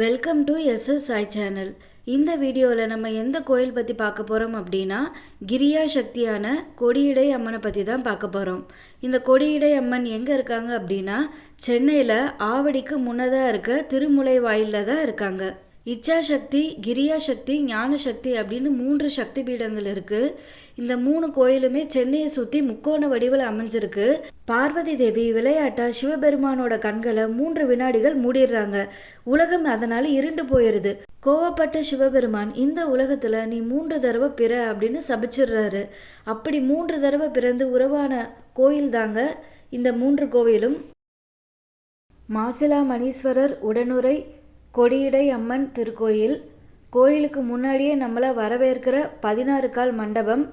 Welcome to SS channel இந்த வீடியோவில் நம்ம எந்த கோயில் பற்றி பார்க்க போகிறோம் அப்படின்னா கிரியா சக்தியான கொடியடை அம்மனை பற்றி தான் பார்க்க போகிறோம் இந்த கொடியடை அம்மன் எங்கே இருக்காங்க அப்படின்னா சென்னையில் ஆவடிக்கு முன்னதாக இருக்க திருமுலை வாயிலில் தான் இருக்காங்க. இச்சாசக்தி கிரியா சக்தி ஞான சக்தி அப்படின்னு மூன்று சக்தி பீடங்கள் இருக்குது இந்த மூணு கோயிலுமே சென்னையை சுற்றி முக்கோண வடிவில் அமைஞ்சிருக்கு. பார்வதி தேவி விளையாட்டா சிவபெருமானோட கண்களை மூன்று வினாடிகள் மூடிடுறாங்க. உலகம் அதனால் இருண்டு போயிடுது கோவப்பட்ட சிவபெருமான் இந்த உலகத்தில் நீ மூன்று தடவை பிற அப்படின்னு சபிச்சிடுறாரு. அப்படி மூன்று தடவை பிறந்து உறவான கோயில் தாங்க இந்த மூன்று கோவிலும். மாசிலா மணீஸ்வரர் உடனுரை கொடியடை அம்மன் திருக்கோயில். கோயிலுக்கு முன்னாடியே நம்மளை வரவேற்கிற பதினாறு கால் மண்டபம்.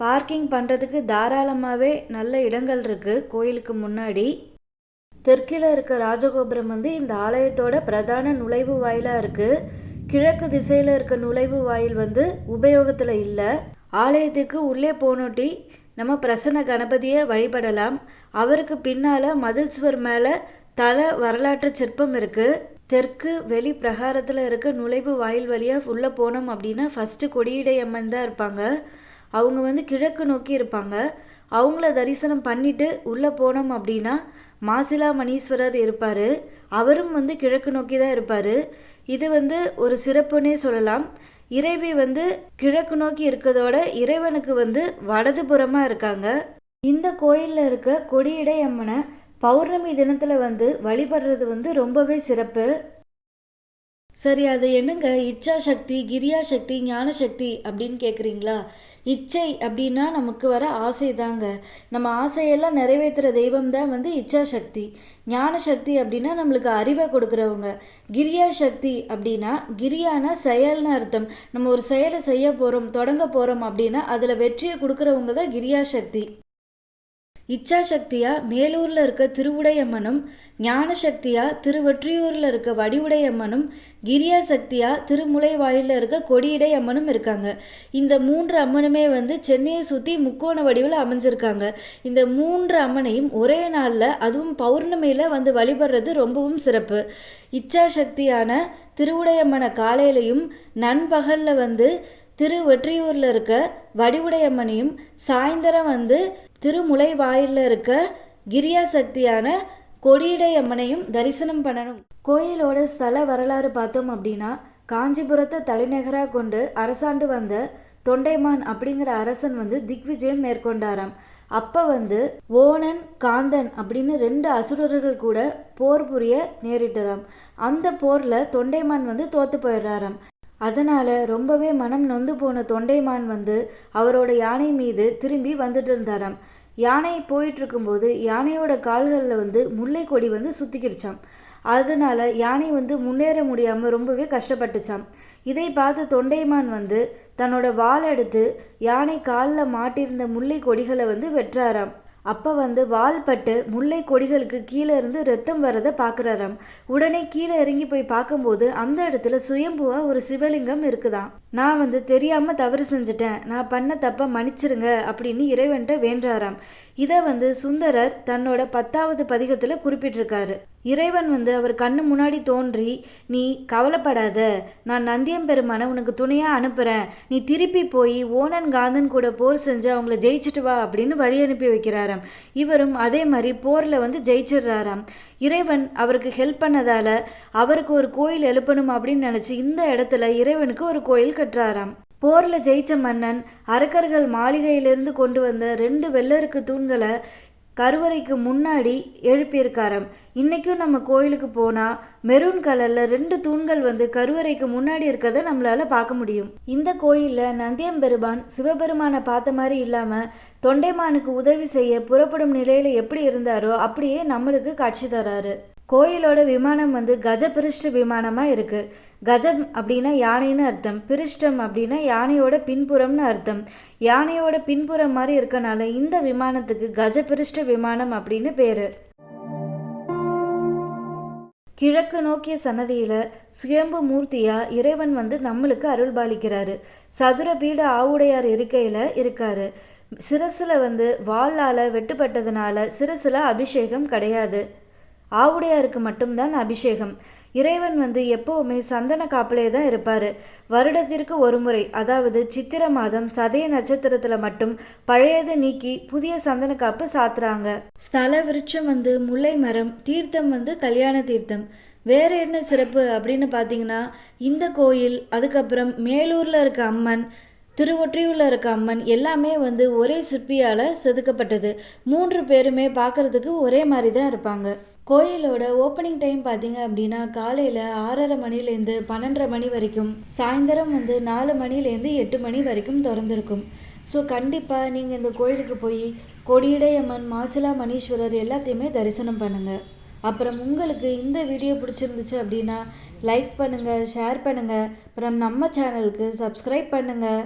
பார்க்கிங் பண்ணுறதுக்கு தாராளமாகவே நல்ல இடங்கள் இருக்குது கோயிலுக்கு முன்னாடி. தெற்கில் இருக்க ராஜகோபுரம் வந்து இந்த ஆலயத்தோட பிரதான நுழைவு வாயிலாக இருக்குது கிழக்கு திசையில் இருக்க நுழைவு வாயில் வந்து உபயோகத்தில் இல்லை. ஆலயத்துக்கு உள்ளே போனோட்டி நம்ம பிரசன்ன கணபதியை வழிபடலாம். அவருக்கு பின்னால் மதில் சுவர் மேலே தல வரலாற்று சிற்பம் இருக்குது தெற்கு வெளி பிரகாரத்தில் இருக்க நுழைவு வாயில் வழியாக உள்ளே போனோம் அப்படின்னா ஃபஸ்ட்டு கொடியிடையம்மன் தான் இருப்பாங்க. அவங்க வந்து கிழக்கு நோக்கி இருப்பாங்க. அவங்கள தரிசனம் பண்ணிட்டு உள்ளே போனோம் அப்படின்னா மாசிலா மணீஸ்வரர் இருப்பார். அவரும் வந்து கிழக்கு நோக்கி தான் இருப்பார். இது வந்து ஒரு சிறப்புன்னே சொல்லலாம். இறைவி வந்து கிழக்கு நோக்கி இருக்கதோட இறைவனுக்கு வந்து வடதுபுறமாக இருக்காங்க. இந்த கோயிலில் இருக்க கொடியடை அம்மனை பௌர்ணமி தினத்தில் வந்து வழிபடுறது வந்து ரொம்பவே சிறப்பு. சரி அது என்னங்க? இச்சா சக்தி கிரியா சக்தி ஞான சக்தி அப்படின்னு கேட்குறீங்களா இச்சை அப்படின்னா நமக்கு வர ஆசை தாங்க. நம்ம ஆசையெல்லாம் நிறைவேற்றுற தெய்வம் தான் வந்து இச்சா சக்தி. ஞான சக்தி அப்படின்னா நம்மளுக்கு அறிவை கொடுக்குறவங்க. கிரியா சக்தி அப்படின்னா கிரியானா செயல்னு அர்த்தம். நம்ம ஒரு செயலை செய்ய போகிறோம் தொடங்க போகிறோம் அப்படின்னா அதில் வெற்றியை கொடுக்குறவங்க தான் கிரியா சக்தி. இச்சாசக்தியா மேலூரில் இருக்க திருவுடையம்மனும் ஞான சக்தியாக திருவெற்றியூரில் இருக்க வடிவுடையம்மனும் கிரியா சக்தியா திருமுலை வாயிலில் இருக்க கொடியடை அம்மனும் இருக்காங்க. இந்த மூன்று அம்மனுமே வந்து சென்னையை சுற்றி முக்கோண வடிவில் அமைஞ்சிருக்காங்க. இந்த மூன்று அம்மனையும் ஒரே நாளில் அதுவும் பௌர்ணமியில் வந்து வழிபடுறது ரொம்பவும் சிறப்பு. இச்சாசக்தியான திருவுடையம்மனை காலையிலையும் நண்பகலில் வந்து திரு வெற்றியூரில் இருக்க வடிவுடையம்மனையும் சாயந்தரம் வந்து திருமுலை வாயிலில் இருக்க கிரியா சக்தியான கொடியடை அம்மனையும் தரிசனம் பண்ணணும். கோயிலோட ஸ்தல வரலாறு பார்த்தோம் அப்படின்னா காஞ்சிபுரத்தை தலைநகராக கொண்டு அரசாண்டு வந்த தொண்டைமான் அப்படிங்கிற அரசன் வந்து திக்விஜயம் மேற்கொண்டாராம். அப்போ வந்து ஓணன் காந்தன் அப்படின்னு ரெண்டு அசுரர்கள் கூட போர் புரிய நேரிட்டதாம். அந்த போரில் தொண்டைமான் வந்து தோற்று போயிடுறாராம். அதனால் ரொம்பவே மனம் நொந்து போன தொண்டைமான் வந்து அவரோட யானை மீது திரும்பி வந்துட்டு இருந்தாராம். யானை போயிட்டுருக்கும்போது யானையோட கால்களில் வந்து முல்லை கொடி வந்து சுத்திக்கிருச்சாம். அதனால் யானை வந்து முன்னேற முடியாமல் ரொம்பவே கஷ்டப்பட்டுச்சாம். இதை பார்த்து தொண்டைமான் வந்து தன்னோட வால் எடுத்து யானை காலில் மாட்டியிருந்த முல்லை கொடிகளை வந்து வெட்டுறாராம். அப்போ வந்து வால்பட்டு முல்லை கொடிகளுக்கு கீழே இருந்து ரத்தம் வரதை பார்க்குறாராம் உடனே கீழே இறங்கி போய் பார்க்கும்போது அந்த இடத்துல சுயம்புவா ஒரு சிவலிங்கம் இருக்குதாம். நான் வந்து தெரியாமல் தவறு செஞ்சுட்டேன். நான் பண்ண தப்பை மன்னிச்சிருங்க அப்படின்னு இறைவன்கிட்ட வேண்டாராம் இதை வந்து சுந்தரர் தன்னோட பத்தாவது பதிகத்தில் குறிப்பிட்டிருக்காரு. இறைவன் வந்து அவர் கண்ணு முன்னாடி தோன்றி நீ கவலைப்படாத நான் நந்தியம் பெருமான உனக்கு துணையாக அனுப்புகிறேன் நீ திருப்பி போய் ஓனன் காந்தன் கூட போர் செஞ்சு அவங்கள ஜெயிச்சுட்டு வா அப்படின்னு வழி அனுப்பி வைக்கிறாராம். இவரும் அதே மாதிரி போரில் வந்து ஜெயிச்சிடுறாராம். இறைவன் அவருக்கு ஹெல்ப் பண்ணதால் அவருக்கு ஒரு கோயில் எழுப்பணும் அப்படின்னு நினச்சி இந்த இடத்துல இறைவனுக்கு ஒரு கோயில் கட்டுறாராம். போரில் ஜெயிச்ச மன்னன் அரக்கர்கள் மாளிகையிலிருந்து கொண்டு வந்த ரெண்டு வெள்ளருக்கு தூண்களை கருவறைக்கு முன்னாடி எழுப்பியிருக்காராம். இன்றைக்கும் நம்ம கோயிலுக்கு போனால் மெரூன் கலரில் ரெண்டு தூண்கள் வந்து கருவறைக்கு முன்னாடி இருக்கிறத நம்மளால் பார்க்க முடியும். இந்த கோயிலில் நந்தியம்பெருமான் சிவபெருமானை பார்த்த மாதிரி இல்லாமல் தொண்டைமானுக்கு உதவி செய்ய புறப்படும் நிலையில் எப்படி இருந்தாரோ அப்படியே நம்மளுக்கு காட்சி தராரு. கோயிலோட விமானம் வந்து கஜபிரிஷ்ட விமானமாக இருக்குது கஜம் அப்படின்னா யானைன்னு அர்த்தம். பிரிஷ்டம் அப்படின்னா யானையோட பின்புறம்னு அர்த்தம். யானையோட பின்புறம் மாதிரி இருக்கனால இந்த விமானத்துக்கு கஜபிரிஷ்ட விமானம் அப்படின்னு பேர். கிழக்கு நோக்கிய சன்னதியில் சுயம்பு மூர்த்தியாக இறைவன் வந்து நம்மளுக்கு அருள் பாலிக்கிறாரு. சதுர பீட ஆவுடையார் இருக்கையில் இருக்காரு. சிரசில் வந்து வாளால் வெட்டுப்பட்டதுனால சிரசில் அபிஷேகம் கிடையாது. ஆவுடையாருக்கு மட்டும்தான் அபிஷேகம். இறைவன் வந்து எப்போவுமே சந்தன காப்பிலே தான் இருப்பார். வருடத்திற்கு ஒரு முறை அதாவது சித்திர மாதம் சதய நட்சத்திரத்தில் மட்டும் பழையதை நீக்கி புதிய சந்தன காப்பு சாத்துறாங்க. ஸ்தல விருட்சம் வந்து முல்லை மரம் தீர்த்தம் வந்து கல்யாண தீர்த்தம். வேற என்ன சிறப்பு அப்படின்னு பார்த்தீங்கன்னா இந்த கோயில் அதுக்கப்புறம் மேலூரில் இருக்க அம்மன் திருவொற்றியூரில் இருக்க அம்மன் எல்லாமே வந்து ஒரே சிற்பியால் செதுக்கப்பட்டது. மூன்று பேருமே பார்க்குறதுக்கு ஒரே மாதிரி தான் இருப்பாங்க. கோயிலோட ஓப்பனிங் டைம் பார்த்தீங்க அப்படின்னா காலையில் ஆறரை மணிலேருந்து பன்னெண்டரை மணி வரைக்கும் சாயந்தரம் வந்து நாலு மணிலேருந்து எட்டு மணி வரைக்கும் திறந்திருக்கும். ஸோ கண்டிப்பாக நீங்கள் இந்த கோயிலுக்கு போய் கொடியடையம்மன் மாசிலா மணீஸ்வரர் எல்லாத்தையுமே தரிசனம் பண்ணுங்கள் அப்புறம் உங்களுக்கு இந்த வீடியோ பிடிச்சிருந்துச்சு அப்படின்னா லைக் பண்ணுங்கள் ஷேர் பண்ணுங்கள் அப்புறம் நம்ம சேனலுக்கு சப்ஸ்கிரைப் பண்ணுங்கள்